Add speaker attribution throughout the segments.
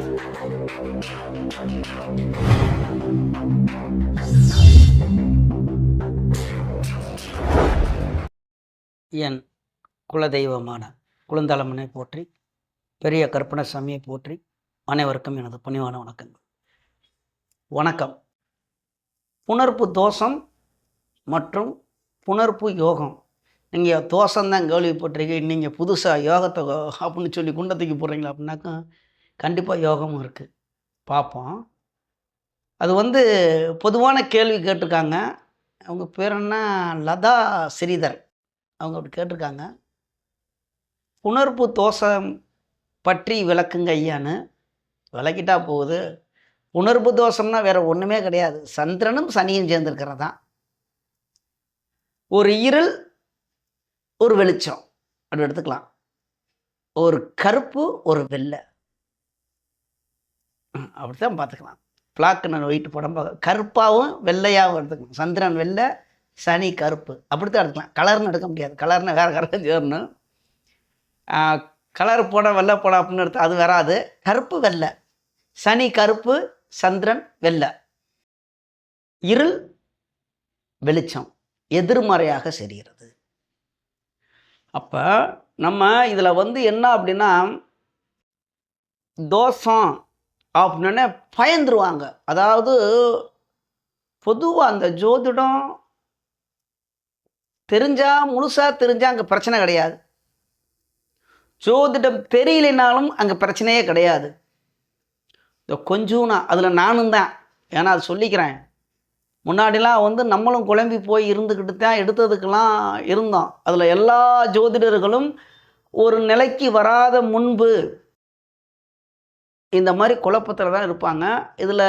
Speaker 1: என் குலதெய்வமான குழந்தளமனை போற்றி பெரிய கற்பனசாமியை போற்றி அனைவருக்கும் எனது பணிவான வணக்கங்கள். வணக்கம். புணர்ப்பு தோஷம் மற்றும் புணர்ப்பு யோகம். நீங்கள் தோஷம்தான் கேள்விப்பட்டிருக்கீங்க நீங்கள் புதுசாக யோகத்தை அப்படின்னு சொல்லி குண்டத்துக்கு போடுறீங்களா அப்படின்னாக்கா கண்டிப்பாக யோகமும் இருக்குது பார்ப்போம் அது வந்து பொதுவான கேள்வி கேட்டிருக்காங்க. அவங்க பேர் என்ன? லதா ஸ்ரீதர். அவங்க அப்படி கேட்டிருக்காங்க. புணர்ப்பு தோஷம் பற்றி விளக்குங்க ஐயான்னு. விளக்கிட்டா போகுது. உணர்வு தோஷம்னா வேறு ஒன்றுமே கிடையாது. சந்திரனும் சனியும் சேர்ந்துருக்கிறது? தான் ஒரு இருள் ஒரு வெளிச்சம். அப்படி எடுத்துக்கலாம். ஒரு கருப்பு ஒரு வெள்ளை. அப்படி தான் பார்த்துக்கலாம். பிளாக் நான் ஒயிட் போடாம கருப்பாகவும் வெள்ளையாகவும் எடுத்துக்கணும் சந்திரன் வெள்ளை சனி கருப்பு. அப்படி தான் எடுக்கலாம் கலர்னு எடுக்க முடியாது. கலர்னு வேறு கலர் சேரணும். கலர் போட வெள்ளை போட அப்படின்னு எடுத்து அது வராது. கருப்பு வெள்ளை. சனி கருப்பு சந்திரன் வெள்ளை. இருள் வெளிச்சம் எதிர்மறையாக செரிகிறது அப்போ நம்ம இதில் வந்து என்ன அப்படின்னா தோஷம் அப்படின்னே பயந்துருவாங்க. அதாவது பொதுவாக அந்த ஜோதிடம் தெரிஞ்சா முழுசாக தெரிஞ்சால் அங்கே பிரச்சனை கிடையாது. ஜோதிடம் தெரியலைனாலும் அங்கே பிரச்சனையே கிடையாது. இந்த கொஞ்சம் நான் அதில் நானும் தான். ஏன்னா அது சொல்லிக்கிறேன். முன்னாடிலாம் வந்து நம்மளும் குழம்பி போய் இருந்துக்கிட்டு தான் எடுத்ததுக்கெல்லாம் இருந்தோம். அதில் எல்லா ஜோதிடர்களும் ஒரு நிலைக்கு வராத முன்பு இந்த மாதிரி குழப்பத்தில் தான் இருப்பாங்க. இதில்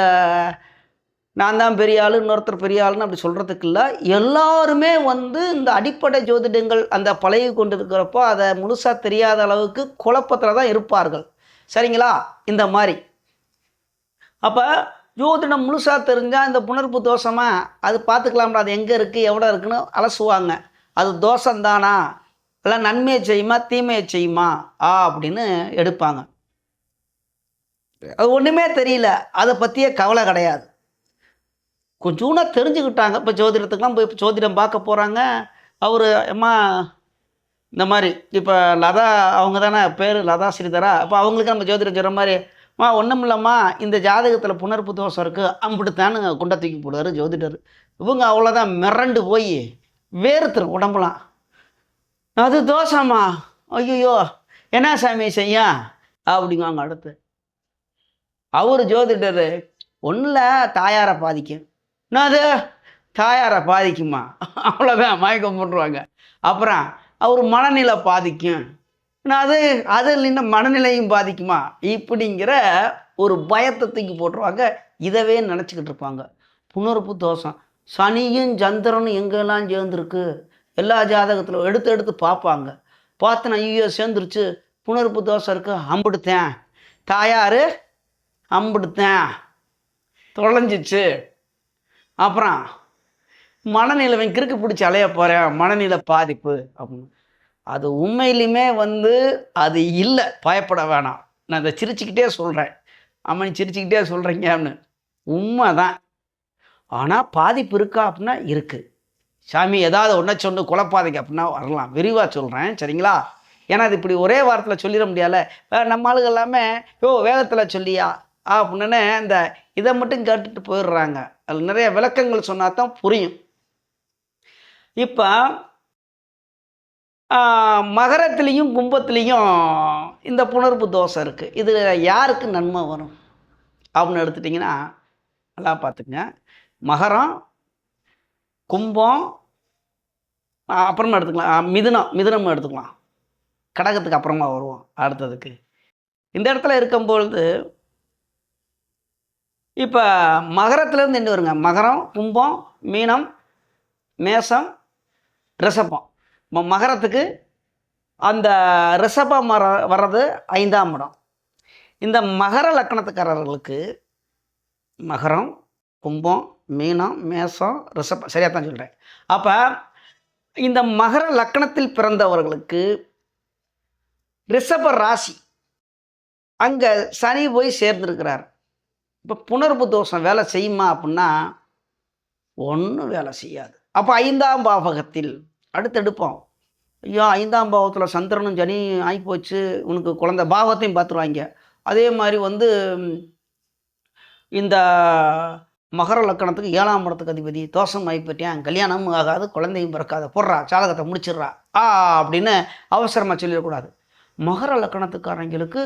Speaker 1: நான் தான் பெரிய ஆள் இன்னொருத்தர் பெரிய ஆளுன்னு அப்படி சொல்கிறதுக்கு இல்லை. எல்லாருமே வந்து இந்த அடிப்படை ஜோதிடங்கள் அந்த பழகி கொண்டு இருக்கிறப்போ அதை முழுசாக தெரியாத அளவுக்கு குழப்பத்தில் தான் இருப்பார்கள். சரிங்களா? இந்த மாதிரி. அப்போ ஜோதிடம் முழுசாக தெரிஞ்சால் இந்த புணர்ப்பு தோஷமாக அது பார்த்துக்கலாம்டா அது எங்கே இருக்குது எவ்வளோ இருக்குன்னு அலசுவாங்க. அது தோஷம்தானா? இல்லை நன்மையை செய்யுமா தீமையை செய்யுமா? ஆ அப்படின்னு எடுப்பாங்க. அது ஒன்றுமே தெரியல. அதை பற்றியே கவலை கிடையாது. கொஞ்சூனா தெரிஞ்சுக்கிட்டாங்க. இப்போ ஜோதிடத்துக்குலாம் போய் ஜோதிடம் பார்க்க போகிறாங்க அவர் அம்மா இந்த மாதிரி இப்போ லதா அவங்க தானே பேர் லதா ஸ்ரீதரா. அப்போ அவங்களுக்கு நம்ம ஜோதிடம் சொல்கிற மாதிரி அம்மா ஒன்றும் இல்லைம்மா. இந்த ஜாதகத்தில் புனர்ப்பு தோஷம் இருக்குது அம்பிட்டுத்தானுங்க குண்டை தூக்கி போடுவார் ஜோதிடர். இவங்க அவ்வளோதான் மிரண்டு போய் வேறுத்துரும் உடம்புலாம். அது தோஷமா? ஐயோ என்ன சாமி செய்யா? அப்படிங்குவாங்க அடுத்து. அவர் ஜோதிடர் ஒன்றில் தாயாரை பாதிக்கும். நான் அது தாயாரை பாதிக்குமா? அவ்வளோதான் மயக்கம் போட்டுருவாங்க. அப்புறம் அவர் மனநிலை பாதிக்கும். நான் அது அது இன்னும் மனநிலையும் பாதிக்குமா? இப்படிங்கிற ஒரு பயத்தை தூக்கி போட்டுருவாங்க. இதவே நினச்சிக்கிட்டு இருப்பாங்க. புனர்ப்பு தோஷம். சனியும் சந்திரனும் எங்கெல்லாம் சேர்ந்துருக்கு? எல்லா ஜாதகத்திலும் எடுத்து எடுத்து பார்ப்பாங்க. பார்த்து நான் ஐயோ சேர்ந்துருச்சு. புனர்ப்பு தோஷம் இருக்குது அம்பிடுத்தேன் தாயார் அம்பிடுத்தேன். தொலைஞ்சிச்சு. அப்புறம் மனநிலை கிறுக்கு பிடிச்சி அலைய போகிறேன் மனநிலை பாதிப்பு அப்படின்னு. அது உண்மையிலுமே வந்து அது இல்லை. பயப்பட வேணாம். நான் அதை சிரிச்சுக்கிட்டே சொல்கிறேன் அம்மா சிரிச்சுக்கிட்டே சொல்கிறீங்க அப்படின்னு. உண்மை தான் ஆனால் பாதிப்பு இருக்கா அப்படின்னா இருக்குது சாமி ஏதாவது ஒன்றை சொன்னு குழப்பாதீங்க அப்படின்னா வரலாம். விரிவாக சொல்கிறேன் சரிங்களா? ஏன்னா அது இப்படி ஒரே வாரத்தில் சொல்லிட முடியாது வேறு நம்ம ஆளுங்க எல்லாமே யோ வேகத்தில் சொல்லியா? அப்படின்னே இந்த இதை மட்டும் கேட்டுட்டு போயிடுறாங்க. அதில் நிறைய விளக்கங்கள் சொன்னால் தான் புரியும். இப்போ மகரத்துலேயும் கும்பத்துலேயும் இந்த புணர்வு தோசை இருக்குது இதில் யாருக்கு நன்மை வரும்? அப்படின்னு எடுத்துட்டிங்கன்னா நல்லா பார்த்துக்குங்க. மகரம் கும்பம் அப்புறமா எடுத்துக்கலாம். மிதுனம் மிதுனம் எடுத்துக்கலாம். கடகத்துக்கு அப்புறமா வருவோம் அடுத்ததுக்கு. இந்த இடத்துல இருக்கும்பொழுது இப்போ மகரத்துலேருந்து என்ன வருங்க? மகரம் கும்பம் மீனம் மேசம் ரிஷபம். இப்போ மகரத்துக்கு அந்த ரிஷபம் வர வர்றது ஐந்தாம் இடம். இந்த மகர லக்கணத்துக்காரர்களுக்கு மகரம் கும்பம் மீனம் மேசம் ரிஷபம் சரியாக தான் சொல்கிறேன் அப்போ இந்த மகர லக்கணத்தில் பிறந்தவர்களுக்கு ரிஷப ராசி அங்கே சனி போய் சேர்ந்துருக்கிறார். இப்போ புனர்பு தோஷம் வேலை செய்யுமா அப்படின்னா ஒன்றும் வேலை செய்யாது. அப்போ ஐந்தாம் பாவகத்தில் அடுத்தெடுப்போம் ஐயோ ஐந்தாம் பாவத்தில் சந்திரனும் சனி ஆகிப்போச்சு உனக்கு குழந்தை பாவத்தையும் பார்த்துருவாங்க அதே மாதிரி வந்து இந்த மகர லக்கணத்துக்கு ஏழாம் இடத்துக்கு அதிபதி தோஷம் ஆகிப்பட்டேன் கல்யாணமும் ஆகாது குழந்தையும் பிறக்காது போடுறா சாதகத்தை முடிச்சிடுறா ஆ அப்படின்னு அவசரமாக சொல்லிடக்கூடாது. மகர லக்கணத்துக்காரங்களுக்கு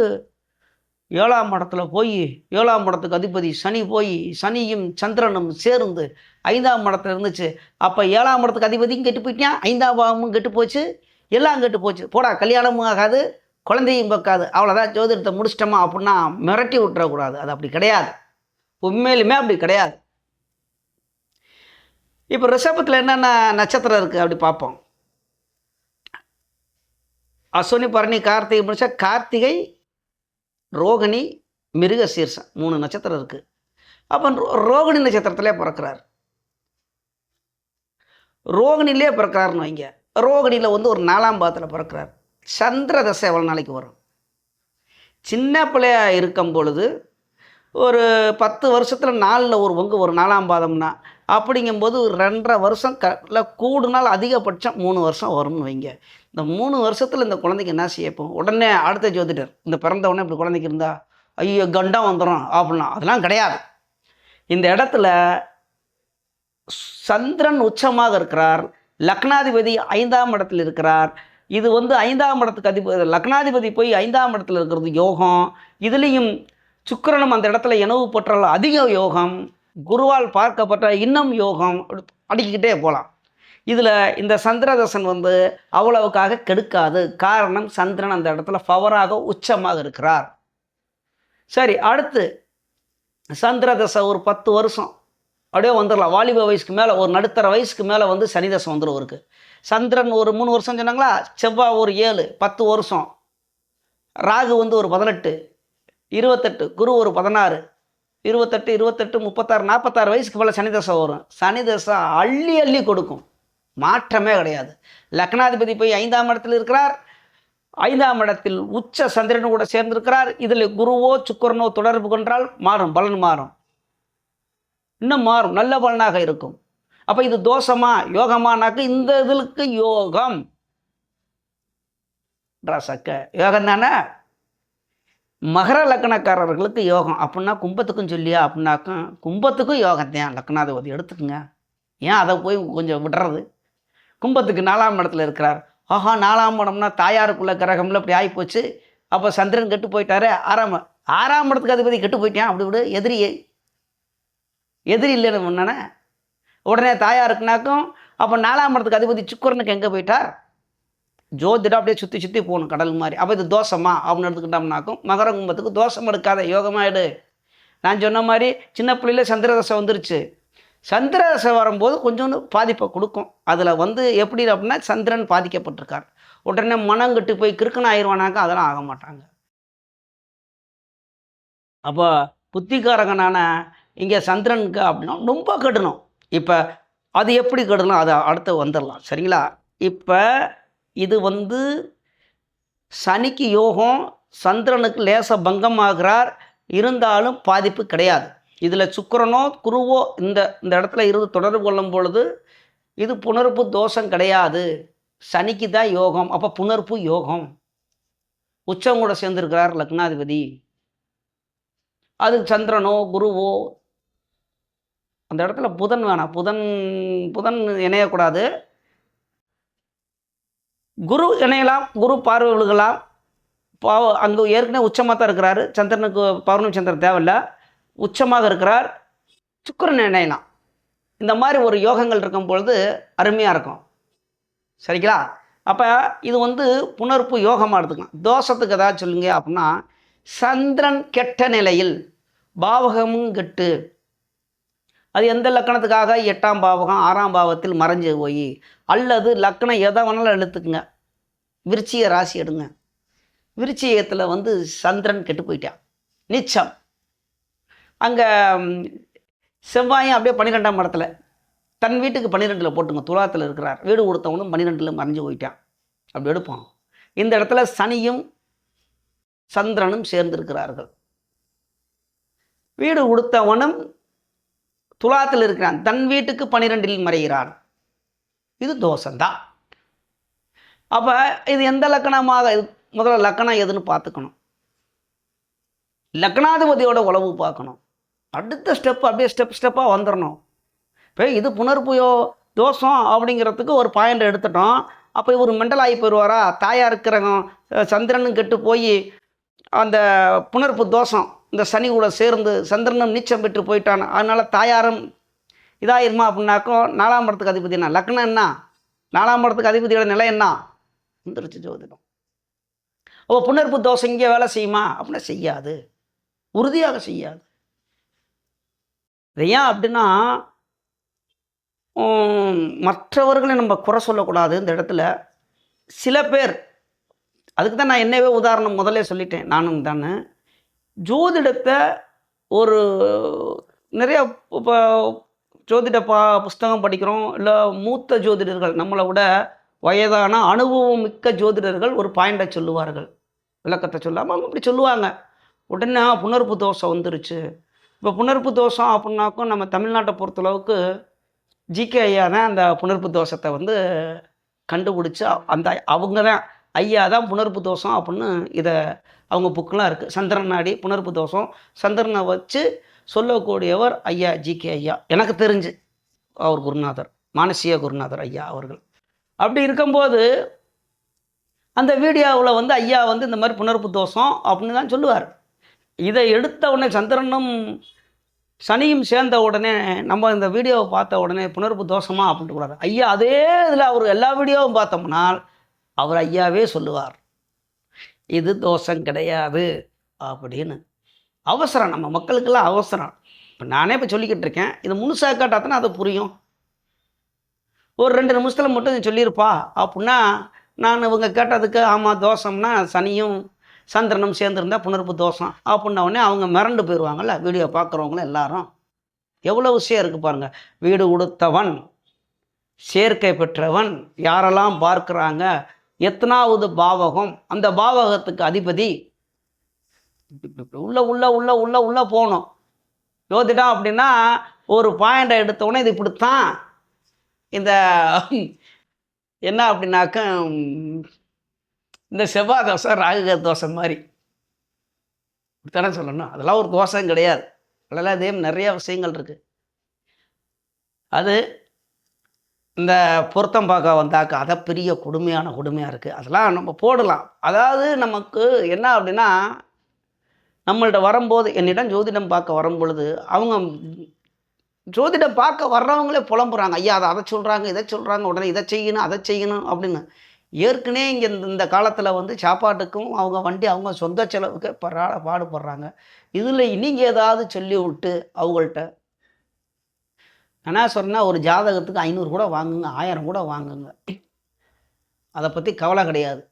Speaker 1: ஏழாம் இடத்துல போய் ஏழாம் இடத்துக்கு அதிபதி சனி போய் சனியும் சந்திரனும் சேர்ந்து ஐந்தாம் இடத்துல இருந்துச்சு. அப்போ ஏழாம் இடத்துக்கு அதிபதியும் கெட்டு போயிட்டான் ஐந்தாம் பாவமும் கெட்டு போச்சு. எல்லாம் கெட்டு போச்சு. போடா கல்யாணமும் ஆகாது குழந்தையும் பக்காது அவ்வளோதான் ஜோதிடத்தை முடிச்சிட்டோமா அப்படின்னா மிரட்டி விட்டுறக்கூடாது. அது அப்படி கிடையாது. உண்மையிலுமே அப்படி கிடையாது. இப்போ ரிஷபத்தில் என்னென்ன நட்சத்திரம் இருக்குது அப்படி பார்ப்போம். அஸ்வினி பரணி கார்த்திகை முடிச்சா கார்த்திகை ரோகிணி மிருக சீர்ஷம் மூணு நட்சத்திரம் இருக்குது அப்போ ரோ- ரோகிணி நட்சத்திரத்திலே பிறக்கிறார். ரோகிணிலே பிறக்கிறாருன்னு வைங்க. ரோகிணியில் வந்து ஒரு நாலாம் பாதத்தில் பிறக்கிறார். சந்திர தசை எவ்வளோ நாளைக்கு வரும்? சின்ன பிள்ளையா இருக்கும் பொழுது ஒரு பத்து வருஷத்தில் நாலில் ஒரு பங்கு ஒரு நாலாம் பாதம்னா அப்படிங்கும்போது ஒரு ரெண்டரை வருஷம் க இல்லை கூடுனால் அதிகபட்சம் மூணு வருஷம் வரும்னு வைங்க. இந்த மூணு வருஷத்தில் இந்த குழந்தைக்கு என்ன செய்யப்போம் உடனே அடுத்த ஜோதிடர் இந்த பிறந்த உடனே இப்படி குழந்தைக்கு இருந்தா ஐயோ கண்டம் வந்துடும் அப்படின்னா அதெல்லாம் கிடையாது. இந்த இடத்துல சந்திரன் உச்சமாக இருக்கிறார். லக்னாதிபதி ஐந்தாம் இடத்தில் இருக்கிறார். இது வந்து ஐந்தாம் இடத்துக்கு அதிபதி லக்னாதிபதி போய் ஐந்தாம் இடத்துல இருக்கிறது யோகம். இதுலேயும் சுக்கிரனும் அந்த இடத்துல இனவு பற்றால் அதிக யோகம். குருவால் பார்க்கப்பட்ட இன்னும் யோகம் அடிக்கிட்டே போகலாம் இதில் இந்த சந்திரதசன் வந்து அவ்வளவுக்காக கெடுக்காது. காரணம் சந்திரன் அந்த இடத்துல பவராக உச்சமாக இருக்கிறார். சரி அடுத்து சந்திரதசை ஒரு பத்து வருஷம். அப்படியே வந்துடலாம் வாலிப வயசுக்கு மேலே ஒரு நடுத்தர வயசுக்கு மேலே வந்து சனிதசை வந்துடும் இருக்கு சந்திரன் ஒரு மூணு வருஷம் சொன்னாங்களா? செவ்வாய் ஒரு ஏழு பத்து வருஷம். ராகு வந்து ஒரு பதினெட்டு இருபத்தெட்டு குரு ஒரு பதினாறு இருபத்தெட்டு இருபத்தெட்டு முப்பத்தாறு நாற்பத்தாறு வயசுக்கு போல் சனி தசை வரும். சனி தசை அள்ளி அள்ளி கொடுக்கும். மாற்றமே கிடையாது. லக்னாதிபதி போய் ஐந்தாம் இடத்தில் இருக்கிறார். ஐந்தாம் இடத்தில் உச்ச சந்திரன் கூட சேர்ந்திருக்கிறார். இதில் குருவோ சுக்கரனோ தொடர்பு கொண்டால் மாறும் பலன் மாறும். இன்னும் மாறும். நல்ல பலனாக இருக்கும். அப்போ இது தோஷமா? யோகமானாக்க இந்த இதுக்கு யோகம். ரசக்க. யோகம் தானே மகர லக்கணக்காரர்களுக்கு யோகம். அப்படின்னா கும்பத்துக்கும் சொல்லியா? அப்படின்னாக்கும் கும்பத்துக்கும் யோகம் தான். லக்னாதிபதி எடுத்துக்கோங்க. ஏன் அதை போய் கொஞ்சம் விடுறது? கும்பத்துக்கு நாலாம் இடத்துல இருக்கிறார். ஆஹா நாலாம் இடம்னா தாயாருக்குள்ள கிரகம்ல இப்படி ஆகிப்போச்சு அப்போ சந்திரன் கெட்டு போயிட்டாரு. ஆறாம் ஆறாம் இடத்துக்கு அதிபதி கெட்டு போயிட்டான். அப்படி விடு. எதிரி எதிரி இல்லைன்னு முன்னே உடனே தாயாருக்குனாக்கும் அப்போ நாலாம் இடத்துக்கு அதிபதி சுக்கரனுக்கு எங்கே போயிட்டார்? ஜோதிடம் அப்படியே சுற்றி சுற்றி போகணும் கடல் மாதிரி. அப்போ இது தோஷமா? அப்படின்னு எடுத்துக்கிட்டோம்னாக்கும் மகர கும்பத்துக்கு தோஷம் எடுக்காத யோகமாயிடு நான் சொன்ன மாதிரி சின்ன பிள்ளையில சந்திரதசை வந்துருச்சு. சந்திரதசை வரும்போது கொஞ்சோண்டு பாதிப்பை கொடுக்கும். அதில் வந்து எப்படி அப்படின்னா சந்திரன் பாதிக்கப்பட்டிருக்கார். உடனே மனம் கட்டு போய் கிறுக்கணும் ஆயிடுவானாக்கா அதெல்லாம் ஆக மாட்டாங்க. அப்போ புத்திகாரகனான இங்கே சந்திரனுக்கு அப்படின்னா ரொம்ப கெடணும். இப்போ அது எப்படி கெடணும்? அதை அடுத்து வந்துடலாம். சரிங்களா? இப்போ இது வந்து சனிக்கு யோகம் சந்திரனுக்கு லேச பங்கமாகிறார். இருந்தாலும் பாதிப்பு கிடையாது. இதில் சுக்கரனோ குருவோ இந்த இந்த இடத்துல இருந்து தொடர்பு கொள்ளும் பொழுது இது புணர்ப்பு தோஷம் கிடையாது. சனிக்கு தான் யோகம். அப்போ புணர்ப்பு யோகம். உச்சம் கூட சேர்ந்திருக்கிறார் லக்னாதிபதி. அது சந்திரனோ குருவோ அந்த இடத்துல புதன் வேணாம். புதன் புதன் இணையக்கூடாது. குரு இணையலாம் குரு பார்வை விழுகலாம் பாவ அங்கே ஏற்கனவே உச்சமாக தான் இருக்கிறாரு. சந்திரனுக்கு பௌர்ணமி சந்திரன் தேவையில்ல. உச்சமாக இருக்கிறார். சுக்கரன் இணையலாம். இந்த மாதிரி ஒரு யோகங்கள் இருக்கும் பொழுது அருமையாக இருக்கும். சரிங்களா? அப்போ இது வந்து புணர்ப்பு யோகமாக எடுத்துக்கலாம். தோஷத்துக்கு ஏதாவது சொல்லுங்க அப்படின்னா சந்திரன் கெட்ட நிலையில் பாவகமும் கெட்டு. அது எந்த லக்கணத்துக்காக? எட்டாம் பாவகம் ஆறாம் பாவத்தில் மறைஞ்சு போய். அல்லது லக்கணம் எதை வேணாலும் எடுத்துக்குங்க. விருச்சிக ராசி எடுங்க. விருச்சிகத்தில் வந்து சந்திரன் கெட்டு போயிட்டான். நிச்சம். அங்கே செவ்வாயும் அப்படியே பன்னிரெண்டாம் இடத்துல. தன் வீட்டுக்கு பன்னிரெண்டில் போட்டுங்க. துலாத்தில் இருக்கிறார். வீடு கொடுத்தவனும் பன்னிரெண்டில் மறைஞ்சு போயிட்டான். அப்படி எடுப்போம். இந்த இடத்துல சனியும் சந்திரனும் சேர்ந்திருக்கிறார்கள். வீடு கொடுத்தவனும் துலாத்தில் இருக்கிறான். தன் வீட்டுக்கு பனிரெண்டில் மறைகிறான். இது தோஷந்தான் அப்போ இது எந்த லக்கணமாக? இது முதல்ல லக்கணம் எதுன்னு பார்த்துக்கணும். லக்னாதிபதியோட உழவு பார்க்கணும். அடுத்த ஸ்டெப் அப்படியே ஸ்டெப் ஸ்டெப்பாக வந்துடணும் இப்போ இது புனர்புயோ தோஷம் அப்படிங்கிறதுக்கு ஒரு பாயிண்ட் எடுத்துட்டோம். அப்போ இவர் மெண்டல் ஆகி போயிடுவாரா? தாயாக இருக்கிற சந்திரனும் கெட்டு போய் அந்த புணர்ப்பு தோஷம். இந்த சனி கூட சேர்ந்து சந்திரனும் நீச்சம் பெற்று போயிட்டான். அதனால் தாயாரும் இதாயிருமா அப்படின்னாக்கோ நாலாம் படத்துக்கு அதிபதி என்ன? லக்னம் என்ன? நாலாம் படத்துக்கு அதிபதியோட நிலை என்ன? வந்துருச்சு ஜோதிடம். ஓ புனர்ப்பு தோசை இங்கே வேலை செய்யுமா? அப்படின்னா செய்யாது. உறுதியாக செய்யாது. இது ஏன் அப்படின்னா மற்றவர்களை நம்ம குறை சொல்லக்கூடாது இந்த இடத்துல. சில பேர் அதுக்கு தான் நான் என்னவே உதாரணம் முதல்ல சொல்லிட்டேன். நானும் தானே. ஜோதிடத்தை ஒரு நிறைய இப்போ ஜோதிட பா புஸ்தகம் படிக்கிறோம். இல்லை மூத்த ஜோதிடர்கள் நம்மளை விட வயதான அனுபவம் மிக்க ஜோதிடர்கள் ஒரு பாயிண்டை சொல்லுவார்கள். விளக்கத்தை சொல்லாமல் அவங்க இப்படி சொல்லுவாங்க. உடனே "ஆ, புணர்ப்பு தோஷம் வந்துருச்சு. இப்போ புணர்ப்பு தோஷம் அப்படின்னாக்கும் நம்ம தமிழ்நாட்டை பொறுத்தளவுக்கு ஜிகே ஐயா தான் அந்த புணர்ப்பு தோஷத்தை வந்து கண்டுபிடிச்சி அந்த அவங்க தான் ஐயா தான் புணர்ப்பு தோஷம் அப்படின்னு இதை அவங்க புக்கெலாம் இருக்குது சந்திரன் நாடி புணர்ப்பு தோஷம். சந்திரனை வச்சு சொல்லக்கூடியவர் ஐயா ஜிகே ஐயா. எனக்கு தெரிஞ்சு அவர் குருநாதர் மானசீக குருநாதர் ஐயா அவர்கள். அப்படி இருக்கும்போது அந்த வீடியோவில் வந்து ஐயா வந்து இந்த மாதிரி புணர்ப்பு தோஷம் அப்படின்னு தான் சொல்லுவார். இதை எடுத்த உடனே சந்திரனும் சனியும் சேர்ந்த உடனே நம்ம இந்த வீடியோவை பார்த்த உடனே புணர்ப்பு தோஷமா அப்படின்ட்டு கூடாது. ஐயா அதே இதில் அவர் எல்லா வீடியோவும் பார்த்தோம்னால் அவர் ஐயாவே சொல்லுவார். இது தோஷம் கிடையாது அப்படின்னு. அவசரம் நம்ம மக்களுக்கெல்லாம் அவசரம். இப்போ நானே இப்போ சொல்லிக்கிட்டு இருக்கேன் இது முழுசாக காட்டாத்தானே அது புரியும். ஒரு ரெண்டு நிமிஷத்தில் மட்டும் நீ சொல்லியிருப்பா அப்படின்னா நான் இவங்க கேட்டதுக்கு ஆமாம் தோஷம்னா சனியும் சந்திரனும் சேர்ந்துருந்தா புணர்ப்பு தோஷம் அப்படின்ன உடனே அவங்க மிரண்டு போயிடுவாங்கள்ல வீடியோ பார்க்குறவங்களும் எல்லாரும். எவ்வளோ விஷயம் இருக்குது பாருங்கள் வீடு உடுத்தவன் சேர்க்கை பெற்றவன் யாரெல்லாம் பார்க்குறாங்க எத்தனாவது பாவகம் அந்த பாவகத்துக்கு அதிபதி உள்ள உள்ள உள்ள உள்ள உள்ள போகணும். ஜோதிடம் அப்படின்னா ஒரு பாயிண்டை எடுத்தோடனே இது இப்படித்தான். இந்த என்ன அப்படின்னாக்க இந்த செவ்வாய் தோசை ராகுக தோசை மாதிரி. இப்படித்தானே சொல்லணும். அதெல்லாம் ஒரு தோசையும் கிடையாது. அதெல்லாம் இதே நிறைய விஷயங்கள் இருக்குது அது இந்த பொருத்தம் பார்க்க வந்தாக்க அதை பெரிய கொடுமையான கொடுமையாக இருக்குது அதெல்லாம் நம்ம போடலாம். அதாவது நமக்கு என்ன அப்படின்னா நம்மள்ட்ட வரும்போது என்னிடம் ஜோதிடம் பார்க்க வரும் பொழுது அவங்க ஜோதிடம் பார்க்க வர்றவங்களே புலம்புறாங்க. ஐயா அதை அதை சொல்கிறாங்க இதை சொல்கிறாங்க உடனே இதை செய்யணும் அதை செய்யணும் அப்படின்னு. ஏற்கனவே இங்கே இந்த இந்த காலத்தில் வந்து சாப்பாட்டுக்கும் அவங்க வண்டி அவங்க சொந்த செலவுக்கு பரா பாடுபடுறாங்க. இதில் நீங்கள் ஏதாவது சொல்லி விட்டு அவங்கள்ட்ட என்ன சொன்னால் ஒரு ஜாதகத்துக்கு ஐநூறு கூட வாங்குங்க ஆயிரம் கூட வாங்குங்க. அதை பற்றி கவலை கிடையாது.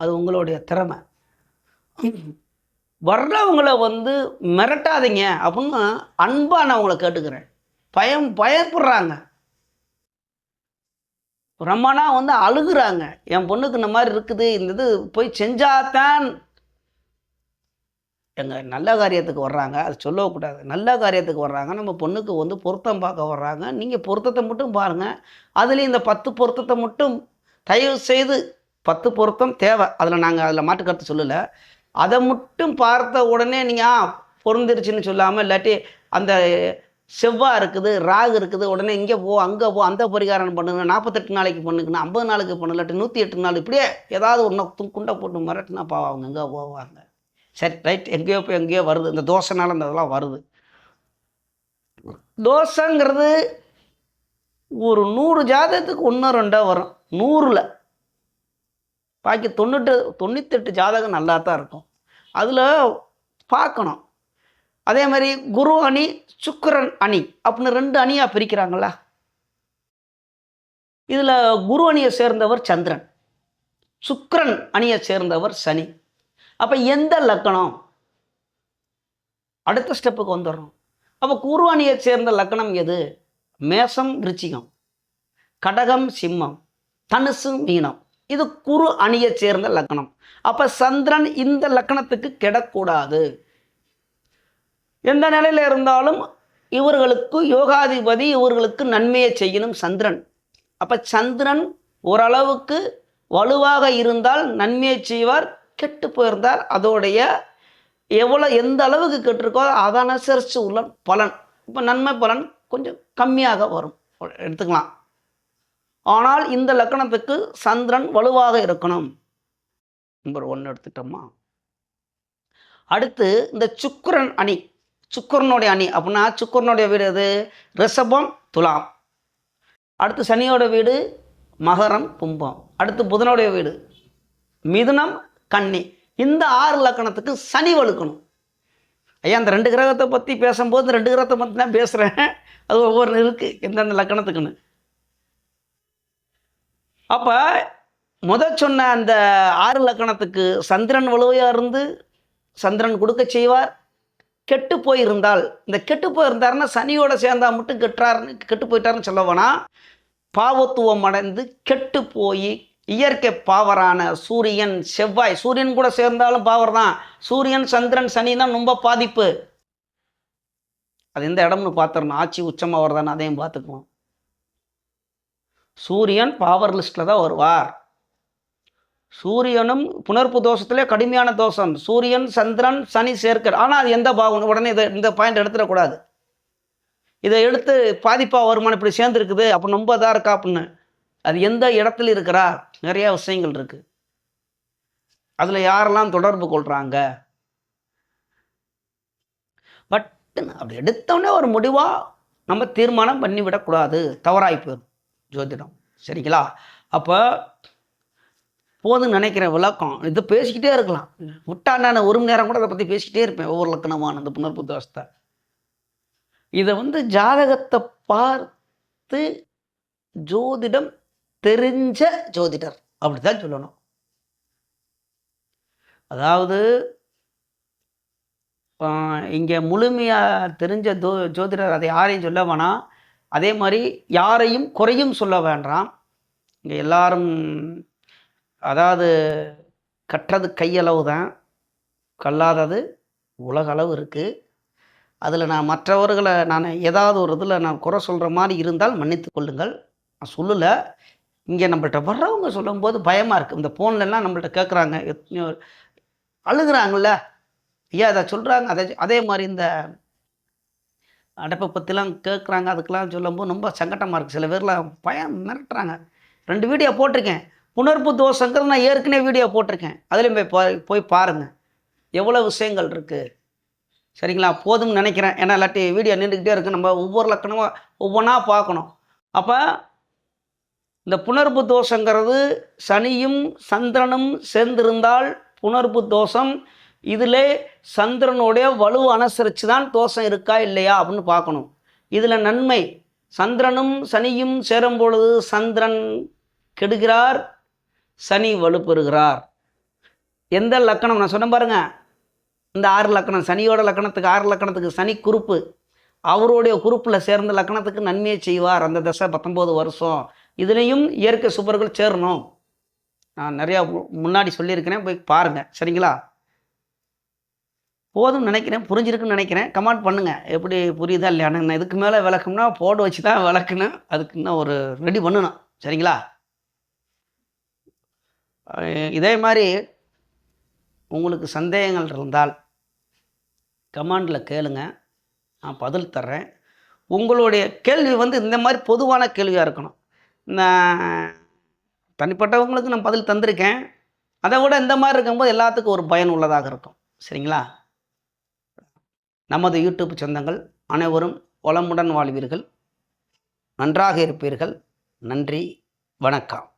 Speaker 1: அது உங்களுடைய திறமை. வர்றவங்கள வந்து மிரட்டாதீங்க அப்படின்னு அன்பாக நான் உங்களை கேட்டுக்கிறேன். பயம் பயப்படுறாங்க. ரம்மனா வந்து அழுகுறாங்க. என் பொண்ணுக்கு இந்த மாதிரி இருக்குது இந்த இது போய் செஞ்சாதான் எங்க நல்ல காரியத்துக்கு வர்றாங்க அது சொல்லக்கூடாது நல்ல காரியத்துக்கு வர்றாங்க நம்ம பொண்ணுக்கு வந்து பொருத்தம் பார்க்க வர்றாங்க. நீங்கள் பொருத்தத்தை மட்டும் பாருங்கள் அதுலேயும் இந்த பத்து பொருத்தத்தை மட்டும் தயவு செய்து பத்து பொருத்தம் தேவை. அதில் நாங்கள் அதில் மாற்று சொல்லலை. அதை மட்டும் பார்த்த உடனே நீங்கள் பொருந்திருச்சுன்னு சொல்லாமல் இல்லாட்டி அந்த செவ்வாய் இருக்குது ராகு இருக்குது உடனே இங்கே போ அங்கே போ அந்த பரிகாரம் பண்ணுங்க நாற்பத்தெட்டு நாளைக்கு பண்ணுங்கன்னு ஐம்பது நாளுக்கு பண்ணு இல்லாட்டி நூற்றி எட்டு நாள் இப்படியே ஏதாவது ஒன்று குண்டை போட்டு மிரட்டினா பாவம் அவங்க எங்கே போவாங்க? சரி ரைட் எங்கேயோ போய் எங்கேயோ வருது. இந்த தோசைனால இந்த இதெல்லாம் வருது. தோசைங்கிறது ஒரு நூறு ஜாதகத்துக்கு ஒன்று ரெண்டாக வரும். நூறில். பாக்கி தொண்ணூற்று தொண்ணூத்தெட்டு ஜாதகம் நல்லா தான் இருக்கும். அதில் பார்க்கணும் அதே மாதிரி குரு அணி சுக்கரன் அணி அப்படின்னு ரெண்டு அணியாக பிரிக்கிறாங்களா இதில் குரு அணியை சேர்ந்தவர் சந்திரன். சுக்கரன் அணியை சேர்ந்தவர் சனி. அப்போ எந்த லக்கணம்? அடுத்த ஸ்டெப்புக்கு வந்துடுறோம். அப்போ குரு அணியை சேர்ந்த லக்கணம் எது? மேசம் விருச்சிகம். கடகம் சிம்மம். தனுசு மீனம். இது குரு அணியை சேர்ந்த லக்கணம். அப்போ சந்திரன் இந்த லக்கணத்துக்கு கெடக்கூடாது. எந்த நிலையில் இருந்தாலும் இவர்களுக்கு யோகாதிபதி இவர்களுக்கு நன்மையை செய்யணும் சந்திரன். அப்போ சந்திரன் ஓரளவுக்கு வலுவாக இருந்தால் நன்மையை செய்வார் கெட்டு போயிருந்தால் அதோடைய எவ்வளோ எந்த அளவுக்கு கெட்டிருக்கோ அதை அனுசரித்து உள்ள பலன். இப்போ நன்மை பலன் கொஞ்சம் கம்மியாக வரும். எடுத்துக்கலாம். ஆனால் இந்த லக்கணத்துக்கு சந்திரன் வலுவாக இருக்கணும். நம்பர் ஒன்று எடுத்துட்டோமா? அடுத்து இந்த சுக்கரன் அணி. சுக்கரனுடைய அணி. அப்படின்னா சுக்கிரனுடைய வீடு எது? ரிஷபம் துலாம். அடுத்து சனியோட வீடு மகரம் கும்பம். அடுத்து புதனுடைய வீடு மிதுனம் கன்னி இந்த ஆறு லக்கணத்துக்கு சனி வலுக்கணும். ஐயா அந்த ரெண்டு கிரகத்தை பற்றி பேசும்போது இந்த ரெண்டு கிரகத்தை பற்றி தான் பேசுகிறேன் அது ஒவ்வொரு இருக்குது எந்தெந்த லக்கணத்துக்குன்னு. அப்போ முத சொன்ன அந்த ஆறு லக்கணத்துக்கு சந்திரன் வலுவையாக இருந்து சந்திரன் கொடுக்க செய்வார். கெட்டு போயிருந்தால் இந்த கெட்டு போயிருந்தாருன்னா சனியோட சேர்ந்தா மட்டும் கெட்டார்னு கெட்டு போயிட்டாருன்னு சொல்ல வேணாம். பாவத்துவம் அடைந்து கெட்டு போய் இயற்கை பாவரான சூரியன் செவ்வாய். சூரியன் கூட சேர்ந்தாலும் பாவர் தான் சூரியன் சந்திரன் சனி தான் ரொம்ப பாதிப்பு. அது எந்த இடம்னு பார்த்துடணும். ஆட்சி உச்சமாக வருதான்னு அதையும் பார்த்துக்குவோம். சூரியன் பாவர் லிஸ்ட்டில் தான் வருவார். சூரியனும் புனர்ப்பு தோஷத்திலே கடுமையான தோஷம். சூரியன் சந்திரன் சனி சேர்க்கர் ஆனால் அது எந்த பாவம் உடனே இதை இந்த பாயிண்ட் எடுத்துடக்கூடாது. இதை எடுத்து பாதிப்பாக வருமானம் இப்படி சேர்ந்துருக்குது. அப்போ ரொம்ப இதாக இருக்கா அப்படின்னு. அது எந்த இடத்துல இருக்கிறா? நிறைய விஷயங்கள் இருக்குது அதில் யாரெல்லாம் தொடர்பு கொள்கிறாங்க பட் அப்படி எடுத்தோடனே ஒரு முடிவாக நம்ம தீர்மானம் பண்ணிவிடக்கூடாது தவறாய் போயிடும் ஜோதிடம். சரிங்களா? அப்போ போதும் நினைக்கிற விளக்கம் இது பேசிக்கிட்டே இருக்கலாம். விட்டா நான் ஒரு மணி நேரம் கூட அதை பற்றி பேசிக்கிட்டே இருப்பேன். ஒவ்வொரு லக்கணமான அந்த புனர்பு தோஷத்தை. இதை வந்து ஜாதகத்தை பார்த்து ஜோதிடம் தெரிஞ்ச ஜோதிடர் அப்படி தான் சொல்லணும். அதாவது இங்கே முழுமையாக தெரிஞ்ச ஜோ ஜோதிடர் அதை யாரையும் சொல்ல வேணாம். அதே மாதிரி யாரையும் குறையும் சொல்ல வேண்டாம். இங்கே எல்லாரும் அதாவது கற்றது கையளவு தான் கல்லாதது உலகளவு இருக்குது அதில் நான் மற்றவர்களை நான் ஏதாவது ஒரு இதில் நான் குறை சொல்கிற மாதிரி இருந்தால் மன்னித்து கொள்ளுங்கள். நான் சொல்லலை. இங்கே நம்மள்கிட்ட வர்றவங்க சொல்லும்போது பயமாக இருக்குது இந்த ஃபோன்லலாம் நம்மள்கிட்ட கேட்குறாங்க எத்தனையோ அழுகுறாங்கல்ல. ஐயா அதை சொல்கிறாங்க அதை அதே மாதிரி இந்த அடைப்பை பற்றிலாம் கேட்குறாங்க அதுக்கெலாம் சொல்லும்போது ரொம்ப சங்கட்டமாக இருக்குது சில பேர்லாம் பயம் மிரட்டுறாங்க. ரெண்டு வீடியோ போட்டிருக்கேன். புணர்ப்பு தோஷங்கிறது நான் ஏற்கனவே வீடியோ போட்டிருக்கேன். அதுலேயும் போய் போய் பாருங்கள் எவ்வளோ விஷயங்கள் இருக்குது சரிங்களா? போதும்னு நினைக்கிறேன். ஏன்னா இல்லாட்டி வீடியோ நின்றுக்கிட்டே இருக்குது நம்ம ஒவ்வொரு லக்கணமாக ஒவ்வொன்றா பார்க்கணும். அப்போ இந்த புணர்வு தோஷங்கிறது சனியும் சந்திரனும் சேர்ந்திருந்தால் புணர்வு தோஷம் இதில் சந்திரனுடைய வலு அனுசரித்து தான் தோஷம் இருக்கா இல்லையா அப்படின்னு பார்க்கணும். இதில் நன்மை சந்திரனும் சனியும் சேரும் பொழுது சந்திரன் கெடுகிறார் சனி வலுப்பெறுகிறார் எந்த லக்கணம்? நான் சொன்ன பாருங்க. இந்த ஆறு லக்கணம் சனியோட லக்கணத்துக்கு ஆறு லக்கணத்துக்கு சனி குறுப்பு. அவருடைய குறுப்பில் சேர்ந்த லக்கணத்துக்கு நன்மையை செய்வார். அந்த தசை பத்தொம்போது வருஷம். இதுலேயும் இயற்கை சுபர்கள் சேரணும். நான் நிறையா முன்னாடி சொல்லியிருக்கிறேன் போய் பாருங்கள் சரிங்களா? போதும் நினைக்கிறேன் புரிஞ்சிருக்குன்னு நினைக்கிறேன். கமெண்ட் பண்ணுங்கள் எப்படி புரியுதா இல்லையான்னு நான் இதுக்கு மேலே விளக்கணும்னா போட வச்சு தான் விளக்குனேன் அதுக்கு இன்னும் ஒரு ரெடி பண்ணணும் சரிங்களா? இதே மாதிரி உங்களுக்கு சந்தேகங்கள் இருந்தால் கமாண்டில் கேளுங்க. நான் பதில் தர்றேன். உங்களுடைய கேள்வி வந்து இந்த மாதிரி பொதுவான கேள்வியாக இருக்கணும். தனிப்பட்டவங்களுக்கு நான் பதில் தந்திருக்கேன். அதை விட இந்த மாதிரி இருக்கும்போது எல்லாத்துக்கும் ஒரு பயன் உள்ளதாக இருக்கும். சரிங்களா? நமது யூடியூப் சொந்தங்கள் அனைவரும் வளமுடன் வாழ்வீர்கள். நன்றாக இருப்பீர்கள். நன்றி. வணக்கம்.